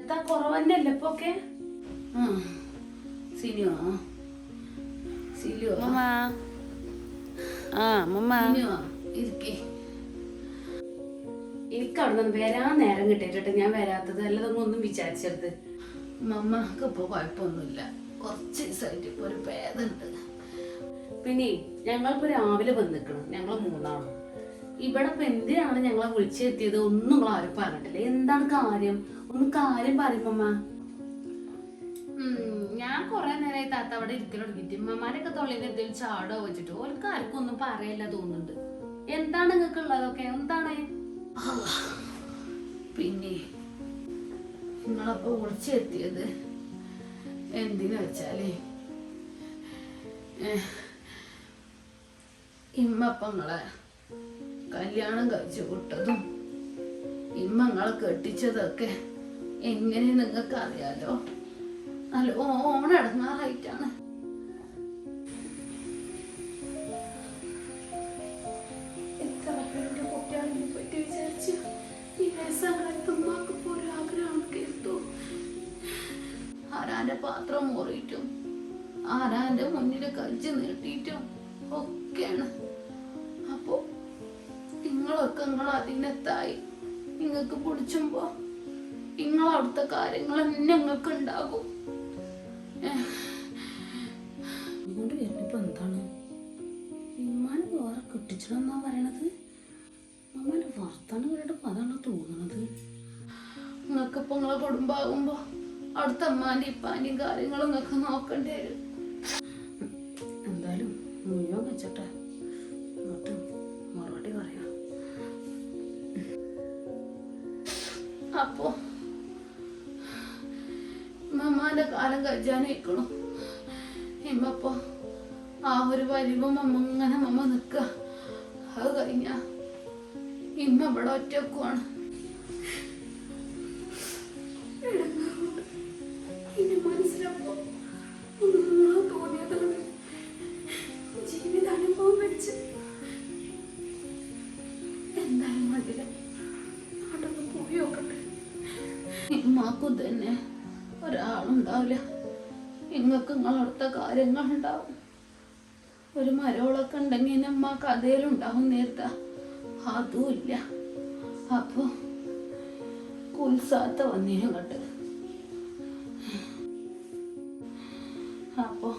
എന്താ കുറവന്നല്ലേ ഇപ്പൊ ഒക്കെ സിനിയോ? സിലിയോ അമ്മ ആ അമ്മമ്മ സിനിയോ ഇരിക്കേ. എനിക്ക് അവിടെ നിന്ന് വരാൻ നേരം കിട്ടിയിട്ട് ഞാൻ വരാത്തത്. അല്ലതൊന്നും ഒന്നും വിചാരിച്ചെടുത്ത് മമ്മക്ക് ഇപ്പൊ കുഴപ്പമൊന്നുമില്ല. കുറച്ച് ദിവസമായിട്ട് ഇപ്പൊ ഒരു ഭേദമുണ്ട് പിന്നെ ഞങ്ങളിപ്പോ രാവിലെ വന്നിക്കണം ഞങ്ങൾ മൂന്നാളും. ഇവിടെ ഇപ്പൊ എന്തിനാണ് ഞങ്ങളെ വിളിച്ചെത്തിയത്? ഒന്നും നിങ്ങൾ ആരും പറഞ്ഞിട്ടില്ല. എന്താണ് കാര്യം? ഒന്ന് കാര്യം പറയുമ്മ ഞാൻ കുറെ നേരമായി താത്ത അവിടെ ഇരിക്കൽ തുടങ്ങിയിട്ട്. ഉമ്മമാരൊക്കെ തൊള്ളിന്റെ എന്തെങ്കിലും ചാടോ വെച്ചിട്ട്? ഓർക്ക് ആർക്കും ഒന്നും പറയല്ല തോന്നുന്നുണ്ട്. എന്താണ് നിങ്ങൾക്ക് ഉള്ളതൊക്കെ എന്താണ്. പിന്നെ നിങ്ങളപ്പോ വിളിച്ചെത്തിയത് എന്തിനു വെച്ചാലേ? ഇമ്മപ്പങ്ങളെ കല്യാണം കഴിച്ചു വിട്ടതും ഇമ്മങ്ങളെ കെട്ടിച്ചതൊക്കെ എങ്ങനെ നിങ്ങൾക്ക് അറിയാലോ നല്ല ഓണടങ്ങാറായിട്ടാണ് ആരാന്റെ പാത്രം മുറിയിട്ടും ആരാന്റെ മുന്നിൽ കഴിച്ച് നീട്ടിയിട്ടും ഒക്കെയാണ്. നിങ്ങൾ അതിനെത്തായി. നിങ്ങൾക്ക് പിടിച്ചുമ്പോ നിങ്ങൾ അവിടുത്തെ കാര്യങ്ങൾ തന്നെ നിങ്ങൾക്ക് ഉണ്ടാകും. ഇങ്ങോട്ട് വരുന്നിപ്പോ എന്താണ്? ഇമ്മാനെ വേറെ കെട്ടിച്ചിടെന്നാ പറയണത്? അമ്മേന്റെ വർത്താനം കേട്ടപ്പോ അതാണ് തോന്നണത്? നിങ്ങൾക്കിപ്പോ നിങ്ങളെ കുടുംബമാകുമ്പോ അവിടുത്തെ അമ്മാന്റെ ഇപ്പാന്റെയും കാര്യങ്ങളും നിങ്ങൾക്ക് നോക്കേണ്ടി വരും. എന്തായാലും മുഴുവൻ വെച്ചട്ടെ. കാലം കഴിച്ചാനേക്കണു ഇമ്മപ്പോ ആ ഒരു വരുമ്പോ മമ്മ ഇങ്ങനെ മമ്മ നിക്ക. അത് കഴിഞ്ഞ ഇമ്മ ഇവിടെ ഒറ്റക്കുവാണ് മനസ്സിലാപ്പോ വെച്ച്. എന്തായാലും പോയി നോക്കട്ടെ. ഇമ്മാക്കും തന്നെ. ഒരാളുണ്ടാവില്ല. നിങ്ങൾക്ക് നിങ്ങളടുത്ത കാര്യങ്ങൾ ഉണ്ടാവും ഒരു മരവളൊക്കെ ഉണ്ടെങ്കിൽ നമ്മ കഥയിലുണ്ടാവും നേരത്തെ അതുമില്ല. അപ്പോ കുൽസാത്ത വന്നീനും കണ്ട് അപ്പോ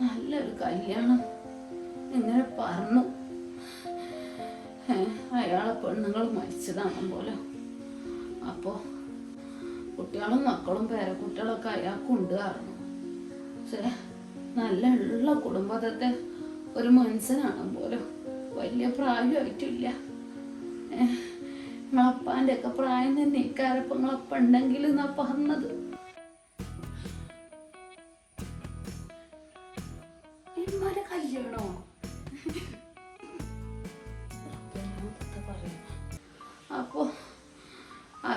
നല്ലൊരു കല്യാണം ഇങ്ങനെ പറഞ്ഞു. അയാളെ പെണ്ണുങ്ങൾ മരിച്ചതാണ് പോലെ കുട്ടികളും മക്കളും പേരക്കുട്ടികളൊക്കെ അയാൾക്കുണ്ട് കാരണം. പക്ഷേ നല്ല ഉള്ള കുടുംബത്തെ ഒരു മനുഷ്യനാണ് പോലും. വലിയ പ്രായമായിട്ടില്ല. നിങ്ങളപ്പാന്റെ ഒക്കെ പ്രായം തന്നെ ഇക്കാരപ്പം നിങ്ങളപ്പ ഉണ്ടെങ്കിൽ എന്നാ പറഞ്ഞത്?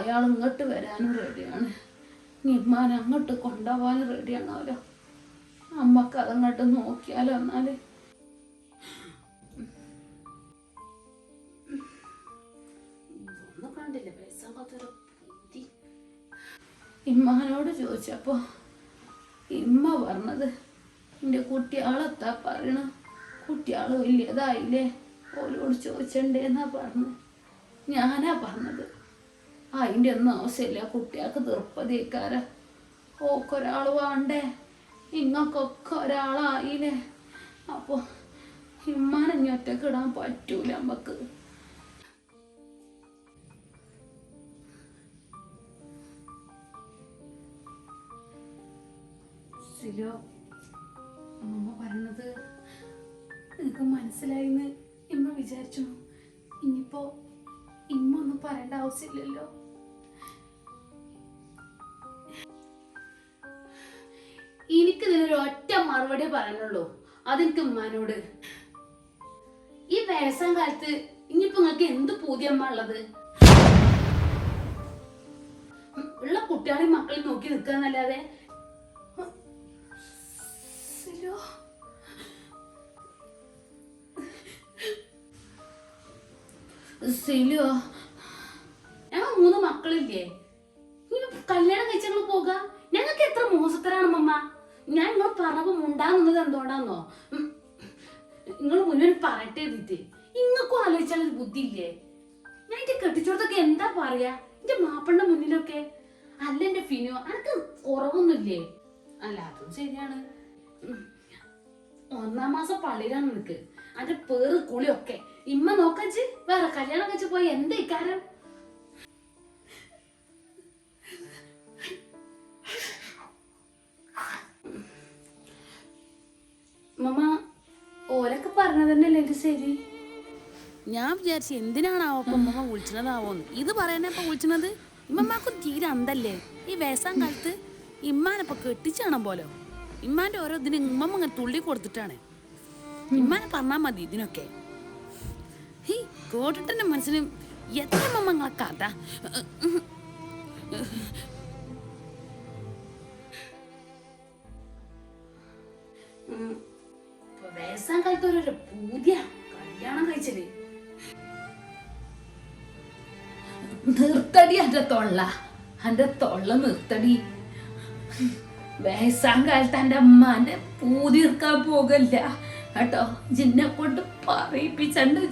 അയാൾ ഇങ്ങോട്ട് വരാനും റെഡിയാണ് നിമ്മാൻ അങ്ങോട്ട് കൊണ്ടുപോകാനും റെഡിയാണ് അവരോ അമ്മയ്ക്ക് അതങ്ങോട്ട് നോക്കിയാലോ എന്നാൽ? ഇമ്മാനോട് ചോദിച്ചപ്പോ ഇമ്മ പറഞ്ഞത് എന്റെ കുട്ടിയാളെത്താ പറയണ? കുട്ടിയാൾ വലിയതായില്ലേ? ഓലോട് ചോദിച്ചണ്ടേന്നാ പറഞ്ഞത് ഞാനാ പറഞ്ഞത്. അതിന്റെ ഒന്നും ആവശ്യമില്ല. കുട്ടികൾക്ക് തീർപ്പതിക്കാര ഓക്കൊരാൾ വേണ്ടേ? ഇങ്ങക്കൊക്കെ ഒരാളായില്ലേ? അപ്പോൾ ഇമ്മാനെ ഇടാൻ പറ്റൂല നമുക്ക് സിലോ അമ്മ പറഞ്ഞത് നിനക്ക് മനസ്സിലായിന്ന് ഇമ്മ വിചാരിച്ചു. ഇനിയിപ്പോ ഇമ്മ ഒന്നും പറയേണ്ട ആവശ്യമില്ലല്ലോ. എനിക്ക് ഇതിനൊരു ഒറ്റ മറുപടി പറയാനുള്ളൂ. അതെനിക്ക് ഉമ്മാനോട്. ഈ വയസ്സാം കാലത്ത് ഇനിയിപ്പോ നിങ്ങൾക്ക് എന്ത് പൂതിയമ്മ ഉള്ളത്? ഉള്ള കുട്ടികളെയും മക്കളെ നോക്കി നിൽക്കാന്നല്ലാതെ ഞങ്ങൾ മൂന്ന് മക്കളില്ലേ? കല്യാണം കഴിച്ചങ്ങൾ പോകാം. ഞങ്ങൾക്ക് എത്ര മോശത്തരാണ് മമ്മ ഞാൻ നിങ്ങൾ പറഞ്ഞപ്പോ മുണ്ടാകുന്നത് എന്തുകൊണ്ടാന്നോ? നിങ്ങൾ മുഴുവൻ പറയട്ടെ എഴുതിട്ട് ഇങ്ങക്കും ആലോചിച്ചാൽ ഒരു ബുദ്ധി ഇല്ലേ ഞാൻ എന്റെ കെട്ടിച്ചോടത്തൊക്കെ എന്താ പറയാ? എന്റെ മാപ്പിളിന്റെ മുന്നിലൊക്കെ? അല്ല എന്റെ ഫിനോ അനക്ക് കുറവൊന്നുമില്ലേ? അല്ല അതും ശരിയാണ്. ഒന്നാം മാസം പള്ളിയിലാണ് നിനക്ക്. അതിന്റെ പേറ് കുളിയൊക്കെ. ഇമ്മ നോക്കച്ച് വേറെ കല്യാണം കഴിച്ചു പോയി എന്താ ഇക്കാരം ശരി? ഞാൻ വിചാരിച്ചു എന്തിനാണാവോ ഇപ്പൊ ഉമ്മ വിളിച്ചതാവോന്ന് ഇത് പറയാനപ്പോ വിളിച്ചത് ഇമ്മമാക്കും തീരെ അന്തല്ലേ? ഈ വേസാൻ കാലത്ത് ഇമ്മാനപ്പൊ കെട്ടിച്ചാണം പോലോ? ഇമ്മാന്റെ ഓരോ ഇതിന് ഉമ്മമ്മ ഇങ്ങനെ തുള്ളി കൊടുത്തിട്ടാണ്. ഇമ്മാനെ പറഞ്ഞാ മതി ഇതിനൊക്കെ. ഹീ കോട്ടിട്ടന്റെ മനസ്സിന് എത്ര ഇമ്മമ്മ കഥ? വയസ്സാൻ കാലത്ത് ഒരു പൂതിയ. കല്യാണം കഴിച്ചത്. നിർത്തടി എന്റെ തൊള്ള. എന്റെ തൊള്ള നിർത്തടി. വയസ്സാൻ കാലത്ത് എന്റെ അമ്മാന്റെ പൂതി തീർക്കാൻ പോകല്ല. കേട്ടോ ജിന്നെ കൊണ്ട് പറയിപ്പിച്ചണ്ട്.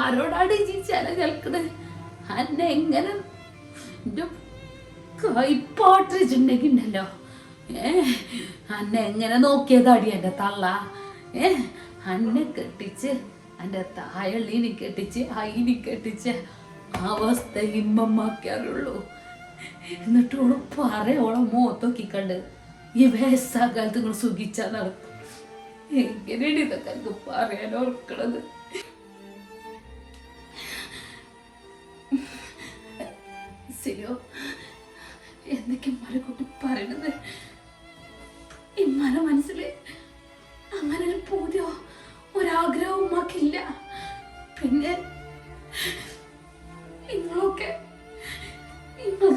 ആരോടാണ് ഈ ചില കേൾക്കണത് എന്നെ എങ്ങനെ കൈപ്പാട്ടിച്ചിട്ടുണ്ടെങ്കിണ്ടല്ലോ ഏ അന്നെ എങ്ങനെ നോക്കിയതാടി എന്റെ തള്ള? അന്നെ കെട്ടിച്ച് എന്റെ തായള്ളിനെ കെട്ടിച്ച് അയിനി കെട്ടിച്ച് അവസ്ഥ ഇമ്മമാക്കാറുള്ളൂ എന്നിട്ട് ഓൾ പറയോളം മോത്തോക്കി കണ്ട് ഈ വയസ്സാകാലത്ത് നിങ്ങൾ സുഖിച്ചാ നടക്കും. എങ്ങനെയാണ് ഇതൊക്കെ എനിക്ക് പറയാൻ ഓർക്കണത്? സിയോ എന്തൊക്കെ മരക്കൂട്ടി പറയണത്? ഇമ്മാനെ മനസ്സിൽ നിങ്ങളൊക്കെ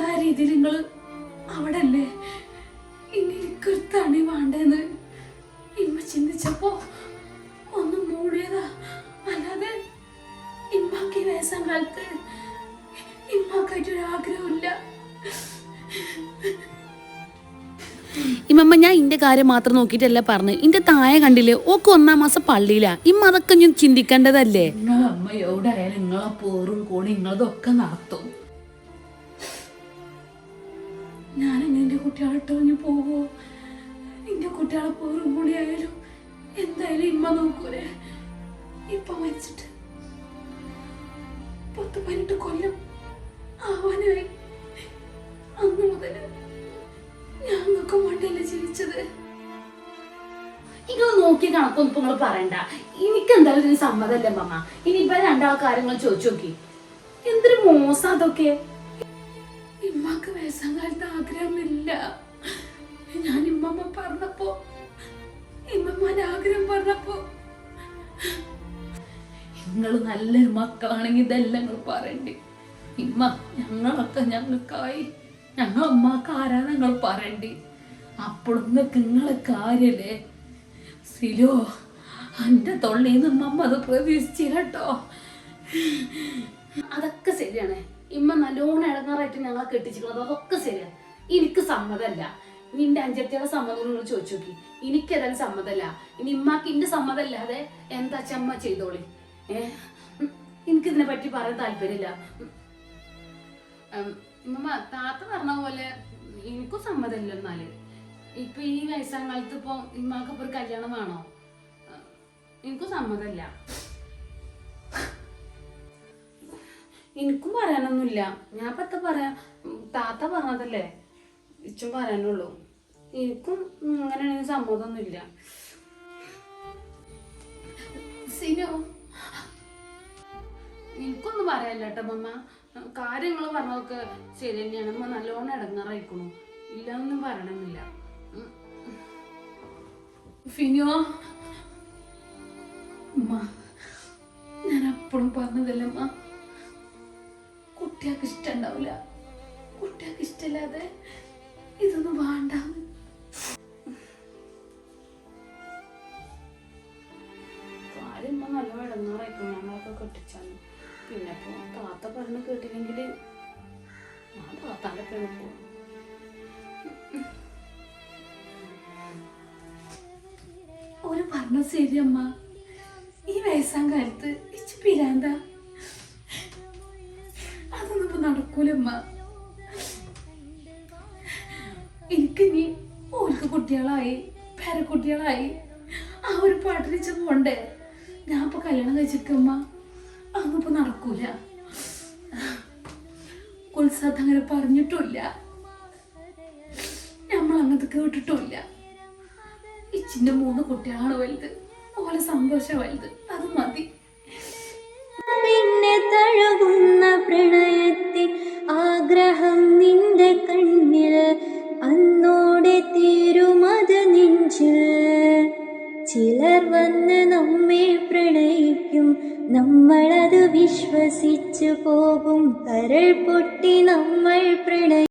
ആ രീതിയിൽ നിങ്ങൾ അവിടെ അല്ലേ ഇനി എനിക്കൊരു തണി വേണ്ടെന്ന് ഇമ്മ ചിന്തിച്ചപ്പോ ഒന്ന് മൂടിയതാ. അല്ലാതെ ഇമ്മക്ക് വയസ്സാം കാലത്ത് ഇമ്മക്കായിട്ടൊരു ആഗ്രഹമില്ല ഇമ്മമ്മ ഞാൻ ഇന്റെ കാര്യം മാത്രം നോക്കിയിട്ടല്ല പറഞ്ഞു. ഇന്റെ തായ കണ്ടില്ലേ? ഓക്ക് ഒന്നാം മാസം പള്ളിയിലാ. ഇമ്മ അതൊക്കെ ഞാൻ ചിന്തിക്കേണ്ടതല്ലേ? അമ്മ നടത്തും. പോവോ? എന്തായാലും ഇമ്മ നോക്കൂലേ? ഇപ്പൊ മരിച്ചിട്ട് പത്ത് പതിനെട്ട് കൊല്ലം ആവാനായി. അന്ന് മുതൽ ഞങ്ങൾക്ക് കൊണ്ടല്ലേ ജീവിച്ചത്? നിങ്ങൾ നോക്കി കണക്കൊന്നും ഇപ്പൊ നിങ്ങൾ പറയണ്ട. എനിക്ക് എന്തായാലും ഇതിന് സമ്മതല്ലേ മമ്മ ഇനിയിപ്പൊ രണ്ടാൾ കാര്യങ്ങൾ ചോദിച്ചു നോക്കി. എന്തൊരു മോശം അതൊക്കെ. ഇമ്മക്ക് വയസ്സാം കാലത്ത് ആഗ്രഹമില്ല. ഞാൻ ഇമ്മമ്മ പറഞ്ഞപ്പോ ഇമ്മമ്മന്റെ ആഗ്രഹം പറഞ്ഞപ്പോ. നിങ്ങൾ നല്ലൊരു മക്കളാണെങ്കിൽ ഇതെല്ലാം നിങ്ങൾ പറയണ്ടേ. ഇമ്മ ഞങ്ങളൊക്കെ ഞങ്ങൾക്കായി. ഞങ്ങൾ അമ്മയ്ക്ക് ആരാ നിങ്ങൾ പറയണ്ടേ? അപ്പോഴും നിങ്ങളെ കാര്യല്ലേ സിലോ എന്റെ തൊള്ളിയിൽ നിന്ന് അമ്മ അത് പ്രതീക്ഷിച്ചു അതൊക്കെ ശരിയാണ് ഇമ്മ നല്ലോണം ഇടങ്ങാറായിട്ട് ഞങ്ങളെ കെട്ടിച്ചിട്ടുള്ളത് അതൊക്കെ ശരിയാണ് എനിക്ക് സമ്മതമല്ല നിന്റെ അഞ്ചത്തിയുടെ സമ്മതം നിങ്ങൾ ചോദിച്ചു നോക്കി എനിക്ക് ഏതായാലും സമ്മതമല്ല ഇനി ഇമ്മാക്ക് ഇന്റെ സമ്മതമല്ലാതെ എന്താ ചമ്മ ചെയ്തോളി ഏഹ് എനിക്ക് ഇതിനെ പറ്റി പറയാൻ താല്പര്യമില്ല ഇമ്മ താത്ത പറഞ്ഞ പോലെ എനിക്കും സമ്മതമില്ല എന്നാൽ ഇപ്പൊ ഈ വയസ്സാം കാലത്ത് ഇപ്പൊ ഇമ്മാക്ക് ഇപ്പൊ ഒരു കല്യാണം വേണോ? എനിക്ക് സമ്മതമില്ല എനിക്കും പറയാനൊന്നുമില്ല. ഞാൻ ഇപ്പൊ പറയാ? താത്ത പറഞ്ഞതല്ലേ? ഇച്ചും പറയാനുള്ളൂ. എനിക്കും അങ്ങനെ സമ്മതമൊന്നുമില്ല. സിനോ. എനിക്കൊന്നും പറയാനില്ല കേട്ടോ മമ്മ. കാര്യങ്ങൾ പറഞ്ഞതൊക്കെ ശരി തന്നെയാണ് അമ്മ നല്ലോണം ഇടങ്ങാറായിക്കണു. ഇല്ലാന്നൊന്നും പറയണമെന്നില്ല ഉം. ഫിനോ അമ്മ ഞാൻ അപ്പോഴും പറഞ്ഞതല്ല അമ്മ കുട്ടികൾക്ക് ഇഷ്ടണ്ടാവില്ല കുട്ടികൾക്ക് ഇഷ്ടമില്ലാതെ ഇതൊന്നും വേണ്ട. കാര്യം ഇമ്മ നല്ല ഇടങ്ങാറായിക്കണു ഞങ്ങളൊക്കെ കെട്ടിച്ചാണ്. പിന്നെ ഇപ്പൊ താത്ത പറഞ്ഞ് കേട്ടില്ലെങ്കിൽ ഒരു പറഞ്ഞ ശരി അമ്മ ഈ വയസ്സാം കാലത്ത് ഇച്ച് പിരാന്ത. അതൊന്നും ഇപ്പൊ നടക്കൂലമ്മ. എനിക്ക് ഇനി ഓർക്ക് കുട്ടികളായി പേരക്കുട്ടികളായി ആ ഒരു പാട്ടിനിച്ച് പോണ്ടേ? ഞാൻ ഇപ്പൊ കല്യാണം കഴിച്ചിരിക്കമ്മ. അതൊന്നും ഇപ്പൊ നടക്കൂല. കുൽസാദ് അങ്ങനെ പറഞ്ഞിട്ടില്ല നമ്മൾ അങ്ങനത്തെ കേട്ടിട്ടുമില്ല ഇച്ചിന്റെ മൂന്ന് കുട്ടികളാണ് വലുത്. ഓലെ സന്തോഷം വലുത് അത് മതി. പിന്നെ തഴുകുന്ന പ്രണയത്തിൽ ആഗ്രഹം നിന്റെ കണ്ണിൽ. അന്നോടെ തീരുമത് നെഞ്ചിൽ. ചിലർ വന്ന് നമ്മെ പ്രണയിക്കും. നമ്മളത് വിശ്വസിച്ചു പോകും. കരൾ പൊട്ടി നമ്മൾ